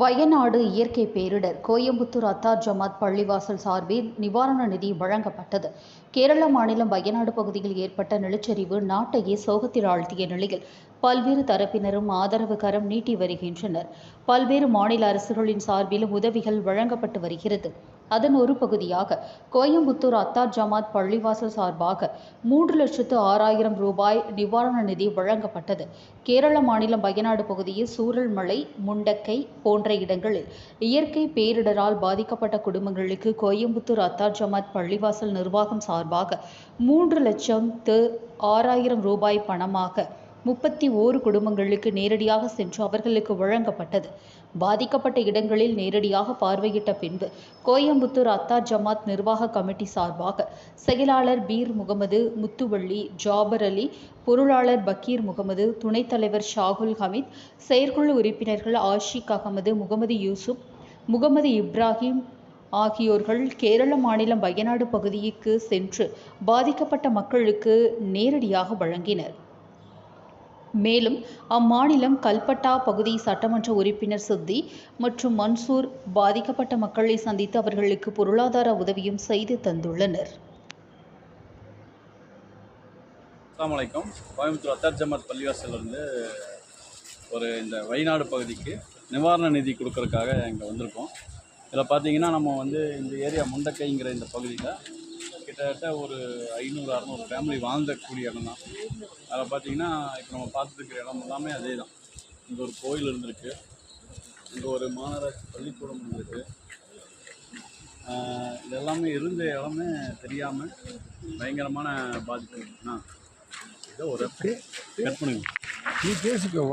வயநாடு இயற்கை பேரிடர். கோயம்புத்தூர் அத்தார் ஜமாத் பள்ளிவாசல் சார்பில் நிவாரண நிதி வழங்கப்பட்டது. கேரள மாநிலம் வயநாடு பகுதியில் ஏற்பட்ட நிலச்சரிவு நாட்டையே சோகத்தில் ஆழ்த்திய நிலையில் பல்வேறு தரப்பினரும் ஆதரவு கரம் நீட்டி வருகின்றனர். பல்வேறு மாநில அரசுகளின் சார்பிலும் உதவிகள் வழங்கப்பட்டு வருகிறது. அதன் ஒரு பகுதியாக கோயம்புத்தூர் அத்தார் ஜமாத் பள்ளிவாசல் சார்பாக மூன்று லட்சத்து ஆறாயிரம் ரூபாய் நிவாரண நிதி வழங்கப்பட்டது. கேரள மாநிலம் வயநாடு பகுதியில் சூரல் மலை முண்டக்கை போன்ற இடங்களில் இயற்கை பேரிடரால் பாதிக்கப்பட்ட குடும்பங்களுக்கு கோயம்புத்தூர் அத்தார் ஜமாத் பள்ளிவாசல் நிர்வாகம் சார்பாக மூன்று லட்சம் ஆறாயிரம் ரூபாய் பணமாக முப்பத்தி ஓரு குடும்பங்களுக்கு நேரடியாக சென்று அவர்களுக்கு வழங்கப்பட்டது. பாதிக்கப்பட்ட இடங்களில் நேரடியாக பார்வையிட்ட பின்பு கோயம்புத்தூர் அத்தார் ஜமாத் நிர்வாக கமிட்டி சார்பாக செயலாளர் பீர் முகமது முத்துவள்ளி ஜாபர் அலி பொருளாளர் பக்கீர் முகமது துணைத் தலைவர் ஷாகுல் ஹமீத் செயற்குழு உறுப்பினர்கள் ஆஷிக் அகமது முகமது யூசுப் முகமது இப்ராஹிம் ஆகியோர்கள் கேரள மாநிலம் வயநாடு பகுதிக்கு சென்று பாதிக்கப்பட்ட மக்களுக்கு நேரடியாக வழங்கினர். மேலும் அம்மாநிலம் கல்பட்டா பகுதி சட்டமன்ற உறுப்பினர் சித்தி மற்றும் மன்சூர் பாதிக்கப்பட்ட மக்களை சந்தித்து அவர்களுக்கு பொருளாதார உதவியும் செய்து தந்துள்ளனர். அஸ்ஸலாமு கோயம்புத்தூர் அத்தார் ஜமாத் பள்ளிவாசல்லேருந்து ஒரு இந்த வயநாடு பகுதிக்கு நிவாரண நிதி கொடுக்கறதுக்காக இங்கே வந்திருக்கோம். இதில் பார்த்தீங்கன்னா நம்ம வந்து இந்த ஏரியா முண்டக்கைங்கிற இந்த பகுதியில் கிட்டத்தட்ட ஒரு ஐநூறு அறநூறு ஃபேமிலி வாழ்ந்தக்கூடிய இடம் தான். அதில் பார்த்தீங்கன்னா இப்போ நம்ம பார்த்துட்டு இருக்கிற இடம் எல்லாமே அதே தான். இங்கே ஒரு கோயில் இருந்திருக்கு. இங்கே ஒரு மாநகராட்சி பள்ளிக்கூடம் இருந்திருக்கு. ஆஹ் இது எல்லாமே இருந்த இடமே தெரியாமல் பயங்கரமான பாதிப்பு. இருக்குன்னா இதை ஒரு கட் பண்ணுங்க. நீ பேசிக்கோவா?